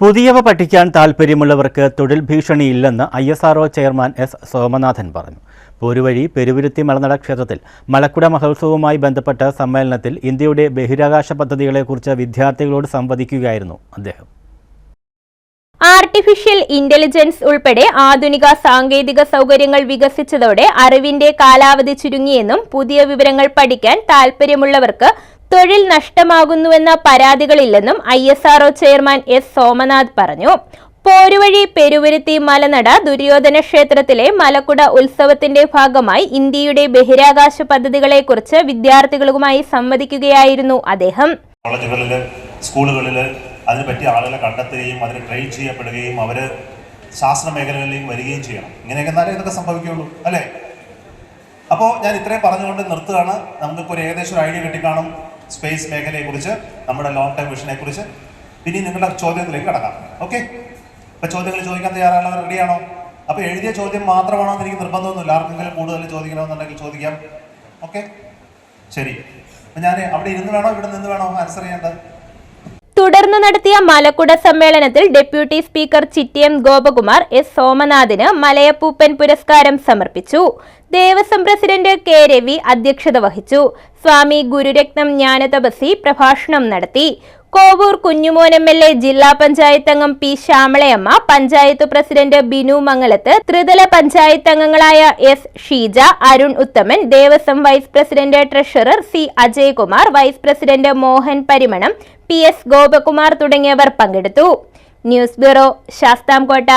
പുതിയവ പഠിക്കാൻ താൽപ്പര്യമുള്ളവർക്ക് തൊഴിൽ ഭീഷണിയില്ലെന്ന് I S R O chairman S Somanathan പറഞ്ഞു. പോരുവഴി പെരുവിരുത്തി മലനട ക്ഷേത്രത്തിൽ മലക്കുട മഹോത്സവവുമായി ബന്ധപ്പെട്ട സമ്മേളനത്തിൽ ഇന്ത്യയുടെ ബഹിരാകാശ പദ്ധതികളെക്കുറിച്ച് വിദ്യാർത്ഥികളോട് സംവദിക്കുകയായിരുന്നു അദ്ദേഹം. ആർട്ടിഫിഷ്യൽ ഇന്റലിജൻസ് ഉൾപ്പെടെ ആധുനിക സാങ്കേതിക സൗകര്യങ്ങൾ വികസിച്ചതോടെ അറിവിന്റെ കാലാവധി ചുരുങ്ങിയെന്നും പുതിയ വിവരങ്ങൾ പഠിക്കാൻ താൽപ്പര്യമുള്ളവർക്ക് തൊഴിൽ നഷ്ടമാകുന്നുവെന്ന പരാതികളില്ലെന്നും I S R O chairman S Somanath പറഞ്ഞു. പോരുവഴി പെരുവരുത്തി മലനട ദുര്യോധന ക്ഷേത്രത്തിലെ മലക്കുട ഉത്സവത്തിന്റെ ഭാഗമായി ഇന്ത്യയുടെ ബഹിരാകാശ പദ്ധതികളെക്കുറിച്ച് വിദ്യാർത്ഥികളുമായി സംവദിക്കുകയായിരുന്നു അദ്ദേഹം. കോളേജുകളിൽ സ്കൂളുകളിൽ ആളുകളെ കണ്ടെത്തുകയും അതിന് ട്രെയിൻ ചെയ്യപ്പെടുകയും അവർ ശാസ്ത്ര മേഖലകളിലേക്ക് വരികയും ചെയ്യണം. ഇങ്ങനെയൊക്കെ എന്നാലേ ഇതൊക്കെ സംഭവിക്കുകയുള്ളൂ അല്ലേ? അപ്പോൾ ഞാൻ ഇത്രയും പറഞ്ഞുകൊണ്ട് നിർത്തുകയാണ്. നമുക്ക് ഒരു ഏകദേശം ഒരു ഐഡിയ കിട്ടിക്കാണും സ്പേസ് മേഖലയെക്കുറിച്ച് നമ്മുടെ ലോങ് ടൈം വിഷനെക്കുറിച്ച് ഇനി നിങ്ങളുടെ ചോദ്യത്തിലേക്ക് കടക്കാം. ഓക്കെ അപ്പൊ ചോദ്യങ്ങൾ ചോദിക്കാൻ തയ്യാറാണ് റെഡിയാണോ അപ്പോൾ എഴുതിയ ചോദ്യം മാത്രമാണോ എന്ന് എനിക്ക് നിർബന്ധമൊന്നുമില്ല. ആർക്കെങ്കിലും കൂടുതൽ ചോദിക്കണമെന്നുണ്ടെങ്കിൽ ചോദിക്കാം. ഓക്കെ ശരി. അപ്പം ഞാൻ അവിടെ ഇരുന്ന് വേണോ? ഇവിടെ നിന്ന് വേണോ? ആൻസർ ചെയ്യേണ്ടത്? തുടർന്ന് നടത്തിയ മലക്കുട സമ്മേളനത്തിൽ deputy speaker Chittayam Gopakumar S സോമനാഥിന് Malayappooppan പുരസ്കാരം സമർപ്പിച്ചു. ദേവസ്വം പ്രസിഡന്റ് കെ രവി അധ്യക്ഷത വഹിച്ചു. സ്വാമി ഗുരുരത്നം ജ്ഞാനതപസി പ്രഭാഷണം നടത്തി. Kovoor Kunjumon M L A ജില്ലാ പഞ്ചായത്ത് അംഗം പി ശ്യാമളയമ്മ പഞ്ചായത്ത് പ്രസിഡന്റ് ബിനു മംഗലത്ത് ത്രിതല പഞ്ചായത്ത് അംഗങ്ങളായ S Sheeja Arun Uthaman Devaswom vice president treasurer C Ajaykumar vice president Mohan Parimanam P S Gopakumar തുടങ്ങിയവർ പങ്കെടുത്തു. News bureau Sasthamkotta.